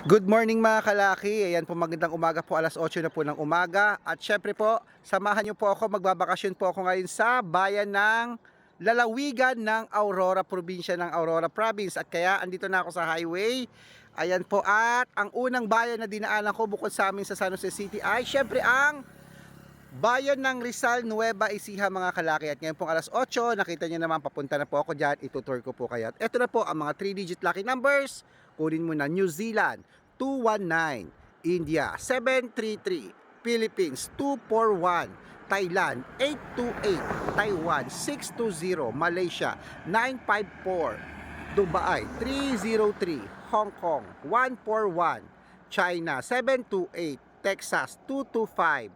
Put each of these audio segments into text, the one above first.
Good morning mga kalaki. Ayan po magandang umaga po alas 8 na po ng umaga. At syempre po, samahan niyo po ako. Magbabakasyon po ako ngayon sa bayan ng Lalawigan ng Aurora, probinsya ng Aurora Province. At kaya andito na ako sa highway. Ayan po at ang unang bayan na dinaanan ko bukod sa amin sa San Jose City ay syempre ang Bayan ng Rizal, Nueva Ecija mga kalaki at ngayon pong alas 8, nakita nyo naman papunta na po ako dyan, itutour ko po kayo. Ito na po ang mga 3-digit lucky numbers. Kunin mo na New Zealand 219, India 733, Philippines 241, Thailand 828, Taiwan 620, Malaysia 954, Dubai 303, Hong Kong 141, China 728, Texas 225,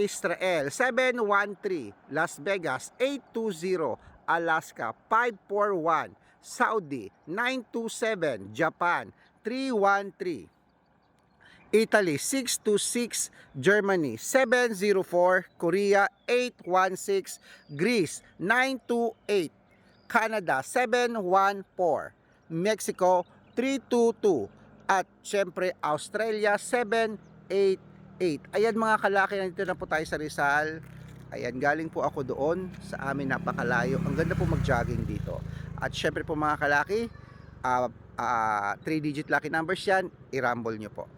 Israel 713, Las Vegas 820, Alaska 541, Saudi 927, Japan 313, Italy 626, Germany 704, Korea 816, Greece 928, Canada 714, Mexico 322, at syempre Australia 788. Ayan mga kalaki, nandito na po tayo sa Rizal. Ayan, galing po ako doon sa amin napakalayo. Ang ganda po mag-jogging dito. At syempre po mga kalaki, 3 digit lucky numbers yan, i-rumble nyo po.